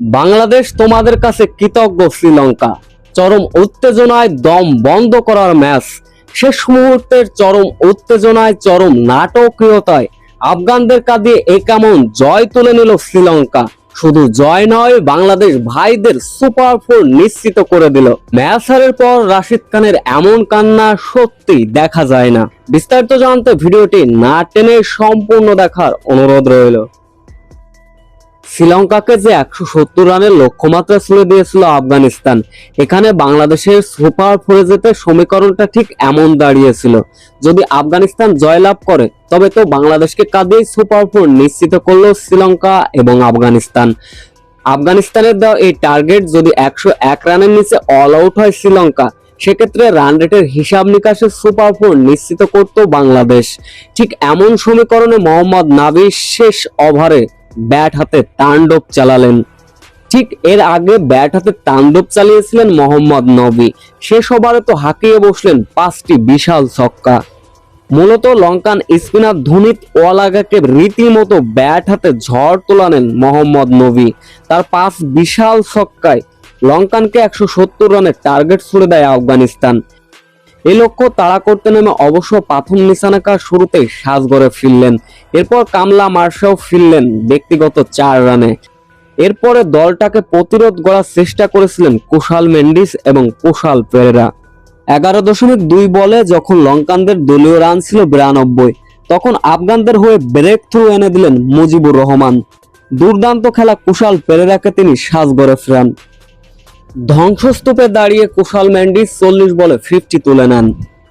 বাংলাদেশ তোমাদের কাছে কৃতজ্ঞ শ্রীলঙ্কা। চরম উত্তেজনায় দম বন্ধ করার ম্যাচ। শেষ মুহূর্তের চরম উত্তেজনায়, চরম নাটকীয়তায় আফগানদের কাঁধে এ কেমন জয় তুলে নিল শ্রীলঙ্কা। শুধু জয় নয়, বাংলাদেশ ভাইদের সুপার ফোর নিশ্চিত করে দিল। ম্যাচ হারের পর রাশিদ খানের এমন কান্না সত্যি দেখা যায় না। বিস্তারিত জানতে ভিডিওটি না টেনে সম্পূর্ণ দেখার অনুরোধ রইল। শ্রীলঙ্কাকে যে একশো সত্তর রানের লক্ষ্যমাত্রা ছুড়ে দিয়েছিল আফগানিস্তান, এখানে বাংলাদেশের সুপার ফোরে যেতে সমীকরণটা ঠিক এমন দাঁড়িয়েছিল। যদি আফগানিস্তান জয়লাভ করে, তবে তো বাংলাদেশকে কাঁদেই সুপার ফোর নিশ্চিত করল শ্রীলঙ্কা এবং আফগানিস্তান। আফগানিস্তানের দেওয়া এই টার্গেট যদি একশো এক রানের নিচে অল আউট হয় শ্রীলঙ্কা, সেক্ষেত্রে রান রেটের হিসাব নিকাশে সুপার ফোর নিশ্চিত করত বাংলাদেশ। ঠিক এমন সমীকরণে মোহাম্মদ নাবি শেষ ওভারে ব্যাট হাতে তাণ্ডব চালালেন। ঠিক এর আগে ব্যাট হাতে তাণ্ডব চালিয়েছিলেন মোহাম্মদ নবী। শেষ ওভারে তো হাঁকিয়ে বসলেন পাঁচটি বিশাল ছক্কা। মূলত লঙ্কান স্পিনার ধোনিত ওয়ালাগাকে রীতিমতো ব্যাট হাতে ঝড় তোলানেন মোহাম্মদ নবী। তার পাঁচ বিশাল ছক্কায় লঙ্কানকে একশো সত্তর রানের টার্গেট ছুড়ে দেয় আফগানিস্তান। এই লক্ষ্য তাড়া করতে নেমে অবশ্য প্রথম নিশানাকা শুরুতেই সাজগড়ে ফিরলেন। এরপর কামলা মার্শাও ফিরলেন ব্যক্তিগত চার রানে। এরপরে দলটাকে প্রতিরোধ করার চেষ্টা করেছিলেন কুশাল মেন্ডিস এবং কুশাল পেরেরা। এগারো দশমিক দুই বলে যখন লঙ্কানদের দলীয় রান ছিল বিরানব্বই, তখন আফগানদের হয়ে ব্রেক থ্রু এনে দিলেন মুজিবুর রহমান। দুর্দান্ত খেলা কুশাল পেরেরাকে তিনি সাজগড়ে ফেরান। ধ্বংসস্তূপে দাঁড়িয়ে কুশাল ম্যান্ডিস চল্লিশ বলে ফিফটি তুলে নেন।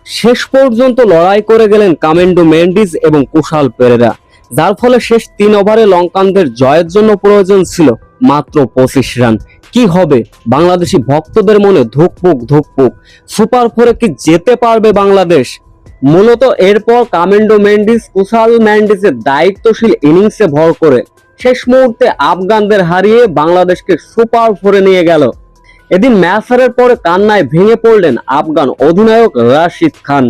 শেষ পর্যন্ত লড়াই করে গেলেন কামেন্ডো ম্যান্ডিস এবং কুশাল পেরেরা, যার ফলে শেষ তিন ওভারে লঙ্কানদের জয়ের জন্য প্রয়োজন ছিল মাত্র পঁচিশ রান। কি হবে? বাংলাদেশি ভক্তদের মনে ধুকপুক ধুকপুক। সুপার ফোরে কি যেতে পারবে বাংলাদেশ? মূলত এরপর কামেন্ডো ম্যান্ডিস কুশাল ম্যান্ডিসের দায়িত্বশীল ইনিংসে ভর করে শেষ মুহূর্তে আফগানদের হারিয়ে বাংলাদেশকে সুপার ফোরে নিয়ে গেল। এদিন ম্যাচ হারের পরে কান্নায় ভেঙে পড়লেন আফগান অধিনায়ক রাশিদ খান।